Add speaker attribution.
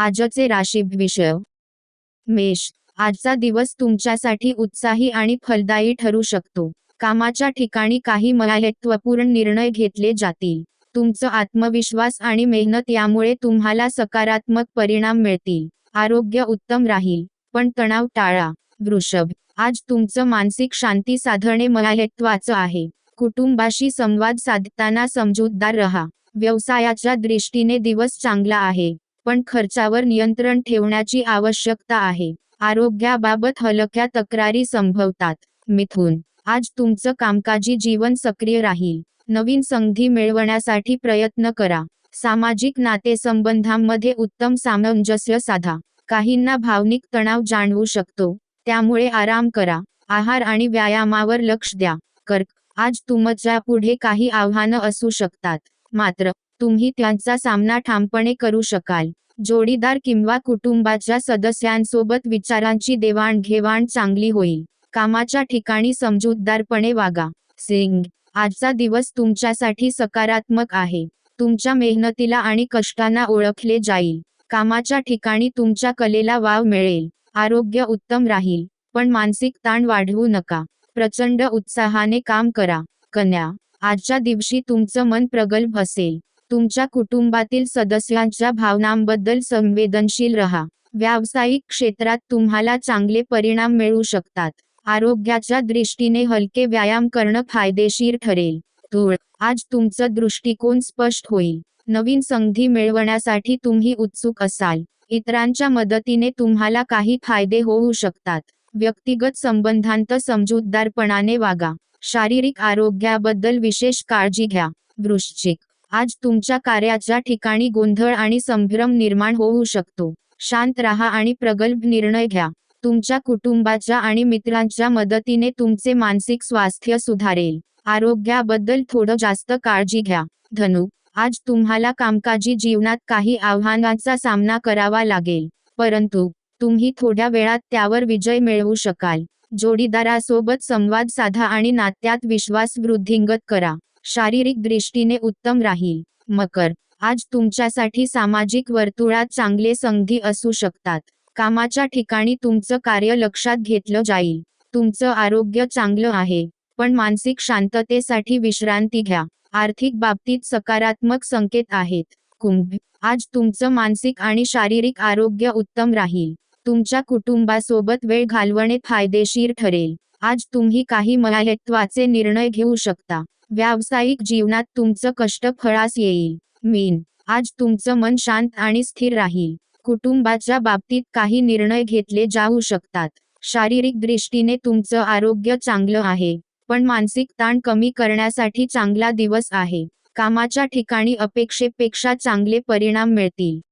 Speaker 1: आजचे राशी विषय मेष. आजचा दिवस तुमच्यासाठी उत्साही आणि फलदायी ठरू शकतो. कामाच्या ठिकाणी काही महत्त्वपूर्ण निर्णय घेतले जातील. तुमचं आत्मविश्वास आणि मेहनत यामुळे तुम्हाला सकारात्मक परिणाम मिळतील. आरोग्य उत्तम राहील. पण तणाव टाळा. वृषभ. आज तुमचं मानसिक शांती साधणे महत्वाचं आहे. कुटुंबाशी संवाद साधताना समजूतदार रहा. व्यवसायाच्या दृष्टीने दिवस चांगला आहे. पण खर्चावर नियंत्रण ठेवण्याची आवश्यकता आहे. आरोग्याबाबत हलक्या तक्रारी संभवतात. मिथुन आज तुमचं कामकाजी जीवन सक्रिय राहील. नवीन संधी मिळवण्यासाठी प्रयत्न करा. सामाजिक नातेसंबंधांमध्ये उत्तम सामंजस्य साधा. काहींना भावनिक तणाव जाणवू शकतो. त्यामुळे आराम करा. आहार आणि व्यायामावर लक्ष द्या. कर्क आज तुमच्यापुढे काही आव्हानं असू शकतात. मात्र तुम्ही त्यांचा सामना ठामपणे करू शकाल. जोडीदार किंवा कुटुंबाच्या सदस्यांसोबत विचारांची देवाणघेवाण चांगली होईल. कामाच्या ठिकाणी समजूतदारपणे वागा. सिंग आजचा दिवस तुमच्यासाठी सकारात्मक आहे. तुमच्या मेहनतीला आणि कष्टांना ओळखले जाईल. कामाच्या ठिकाणी तुमच्या कलेला वाव मिळेल. आरोग्य उत्तम राहील. पण मानसिक ताण वाढवू नका. प्रचंड उत्साहाने काम करा. कन्या आजच्या दिवशी तुमचं मन प्रगल्भ असेल. तुमच्या कुटुंबातील सदस्यांच्या भावनांबद्दल संवेदनशील रहा. व्यावसायिक क्षेत्रात तुम्हाला चांगले परिणाम मिळू शकतात. आरोग्याच्या दृष्टीने हलके व्यायाम करणं फायदेशीर ठरेल. धूळ. आज तुमचं दृष्टिकोन स्पष्ट होईल. नवीन संधी मिळवण्यासाठी तुम्ही उत्सुक असाल. इतरांच्या मदतीने तुम्हाला काही फायदे होऊ शकतात. व्यक्तिगत संबंधांत समजूतदारपणाने वागा. शारीरिक आरोग्याबद्दल विशेष काळजी घ्या. वृश्चिक. आज तुमच्या कार्याच्या ठिकाणी गोंधळ आणि संभ्रम निर्माण होऊ शकतो. शांत राहा आणि प्रगल्भ निर्णय घ्या. तुमच्या कुटुंबाच्या आणि मित्रांच्या मदतीने तुमचे मानसिक स्वास्थ्य सुधारेल. आरोग्याबद्दल थोडं जास्त काळजी घ्या. धनु. आज तुम्हाला कामकाजी जीवनात काही आव्हानांचा सामना करावा लागेल. परंतु तुम्ही थोड्या वेळात त्यावर विजय मिळवू शकाल. जोडीदारासोबत संवाद साधा आणि नात्यात विश्वास वृद्धिंगत करा. शारीरिक दृष्टीने उत्तम राहील. मकर आज तुमच्यासाठी सामाजिक वर्तुळात चांगले संधी असू शकतात. कामाच्या ठिकाणी तुमचं कार्य लक्षात घेतलं जाईल. तुमचं आरोग्य चांगलं आहे. पण मानसिक शांततेसाठी विश्रांती घ्या. आर्थिक बाबतीत सकारात्मक संकेत आहेत. कुंभ आज तुमचं मानसिक आणि शारीरिक आरोग्य उत्तम राहील. तुमच्या कुटुंबासोबत वेळ घालवणे फायदेशीर ठरेल. आज तुम्ही काही महत्त्वाचे निर्णय घेऊ शकता. व्यावसायिक जीवनात तुमचं कष्ट फळास येईल. मीन आज तुमचं मन शांत आणि स्थिर राहील. कुटुंबाच्या बाबतीत काही निर्णय घेतले जाऊ शकतात. शारीरिक दृष्टीने तुमचं आरोग्य चांगलं आहे. पण मानसिक ताण कमी करण्यासाठी चांगला दिवस आहे. कामाच्या ठिकाणी अपेक्षेपेक्षा चांगले परिणाम मिळतील.